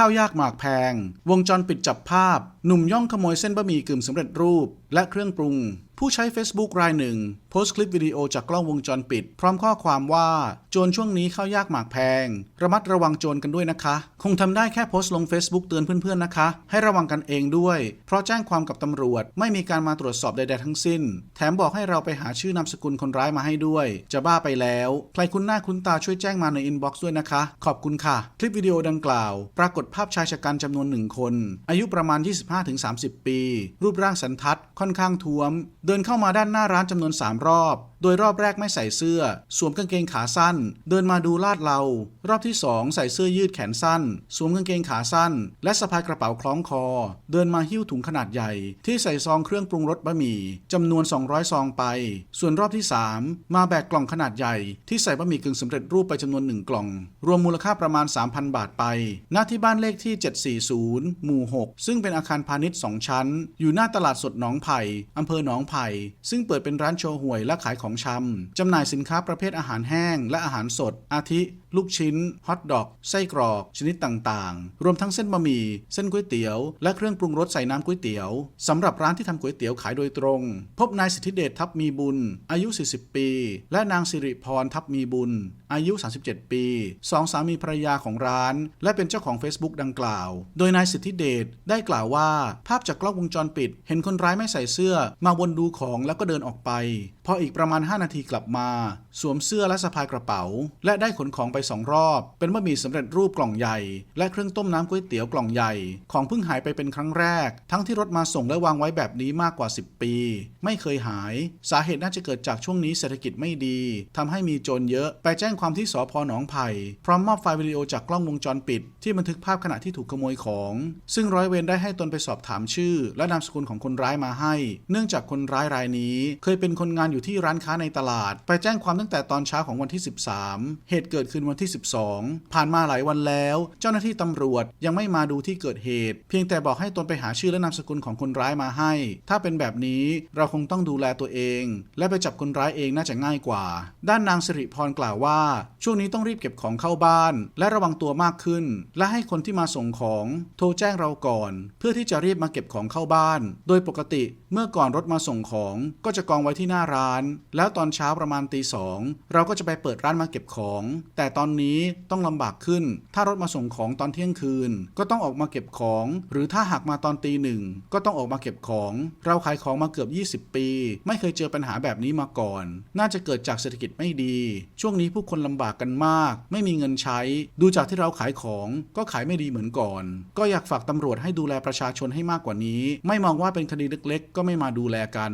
ข้าวยากหมากแพง วงจรปิดจับภาพ หนุ่มย่องขโมยเส้นบะหมี่กึ่งสำเร็จรูป และเครื่องปรุง ผู้ใช้ Facebook รายหนึ่ง โพสต์คลิปวิดีโอจากกล้องวงจรปิด พร้อมข้อความว่า โจรช่วงนี้เข้ายากหมากแพง ระมัดระวังโจรกันด้วยนะคะ คงทำได้แค่โพสต์ลง Facebook เตือนเพื่อนๆนะคะ ให้ระวังกันเองด้วย เพราะแจ้งความกับตำรวจ ไม่มีการมาตรวจสอบใดๆทั้งสิ้น แถมบอกให้เราไปหาชื่อนามสกุลคนร้ายมาให้ด้วย จะบ้าไปแล้วใครคุ้นหน้าคุ้นตาช่วยแจ้งมาในอินบ็อกซ์ด้วยนะคะ ขอบคุณค่ะ คลิปวิดีโอดังกล่าว ปรากฏภาพชายชะกันจำนวนหนึ่งคน อายุประมาณ 25-30 ปี รูปร่างสันทัดค่อนข้างท้วมเดินเข้ามาด้านหน้าร้านจำนวน 3 รอบโดยรอบแรกไม่ใส่เสื้อ สวมกางเกงขาสั้น เดินมาดูลาดเรา รอบที่ 2 ใส่เสื้อยืดแขนสั้น สวมกางเกงขาสั้น และสะพายกระเป๋าคล้องคอ เดินมาหิ้วถุงขนาดใหญ่ ที่ใส่ซองเครื่องปรุงรสบะหมี่จำนวน 200 ซองไป ส่วนรอบที่ 3 มาแบกกล่องขนาดใหญ่ ที่ใส่บะหมี่กึ่งสำเร็จรูปไปจำนวน1กล่อง รวมมูลค่าประมาณ 3,000 บาทไปณที่บ้านเลขที่ 740 หมู่ 6 ซึ่งเป็นอาคารพาณิชย์2ชั้น อยู่หน้าตลาดสดหนองไผ่อำเภอหนองไผ่ซึ่งเปิดเป็นร้านโชว์หวยและขายของชำจำหน่ายสินค้าประเภทอาหารแห้งและอาหารสด อาทิ ลูกชิ้น ฮอทดอก ไส้กรอก ชนิดต่างๆ รวมทั้งเส้นบะหมี่ เส้นก๋วยเตี๋ยว และเครื่องปรุงรสใส่น้ำก๋วยเตี๋ยวสำหรับร้านที่ทำก๋วยเตี๋ยวขายโดยตรง พบนายสิทธิเดชทับมีบุญ อายุ 40 ปี และนางสิริพรทับมีบุญ อายุ 37 ปีสองสามีภรรยาของร้าน และเป็นเจ้าของ Facebook ดังกล่าว โดยนายสิทธิเดชได้กล่าวว่า ภาพจากกล้องวงจรปิด เห็นคนร้ายไม่ใส่เสื้อ มาวนดูของแล้วก็เดินออกไป พออีกประมาณ 5 นาทีกลับมา สวมเสื้อและสะพายกระเป๋า และได้ขนของไปสองรอบ เป็นบะหมี่สำเร็จรูปกล่องใหญ่ และเครื่องต้มน้ำก๋วยเตี๋ยวกล่องใหญ่ ของเพิ่งหายไปเป็นครั้งแรก ทั้งที่รถมาส่งและวางไว้แบบนี้มากกว่า 10 ปี ไม่เคยหาย สาเหตุน่าจะเกิดจากช่วงนี้เศรษฐกิจไม่ดีทำให้มีโจรเยอะ ไปแจ้งความที่สพหนองไผ่พร้อมมอบไฟล์วิดีโอจากกล้องวงจรปิด ที่บันทึกภาพขณะที่ถูกขโมยของ ซึ่งร้อยเวรได้ให้ตนไปสอบถามชื่อ และนามสกุลของคนร้ายมาให้ เนื่องจากคนร้ายรายนี้ เคยเป็นคนงานอยู่ที่ร้านค้าในตลาด ไปแจ้งความตั้งแต่ตอนเช้าของวันที่ 13 เหตุเกิดขึ้นวันวันที่ 12 ผ่านมาหลายวันแล้ว เจ้าหน้าที่ตำรวจยังไม่มาดูที่เกิดเหตุ เพียงแต่บอกให้ตนไปหาชื่อและนามสกุลของคนร้ายมาให้ ถ้าเป็นแบบนี้เราคงต้องดูแลตัวเอง และไปจับคนร้ายเองน่าจะง่ายกว่า ด้านนางสิริพรกล่าวว่า ช่วงนี้ต้องรีบเก็บของเข้าบ้าน และระวังตัวมากขึ้น และให้คนที่มาส่งของโทรแจ้งเราก่อน เพื่อที่จะรีบมาเก็บของเข้าบ้าน โดยปกติเมื่อก่อนรถมาส่งของก็จะกองไว้ที่หน้าร้าน แล้วตอนเช้าประมาณตีสองเราก็จะไปเปิดร้านมาเก็บของ แต่ตอนนี้ต้องลำบากขึ้น ถ้ารถมาส่งของตอนเที่ยงคืน ก็ต้องออกมาเก็บของ หรือถ้าหากมาตอนตีหนึ่งก็ต้องออกมาเก็บของ เราขายของมาเกือบ 20 ปี ไม่เคยเจอปัญหาแบบนี้มาก่อน น่าจะเกิดจากเศรษฐกิจไม่ดี ช่วงนี้ผู้คนลำบากกันมาก ไม่มีเงินใช้ ดูจากที่เราขายของก็ขายไม่ดีเหมือนก่อน ก็อยากฝากตำรวจให้ดูแลประชาชนให้มากกว่านี้ ไม่มองว่าเป็นคดีเล็กๆ ก็ไม่มาดูแลกัน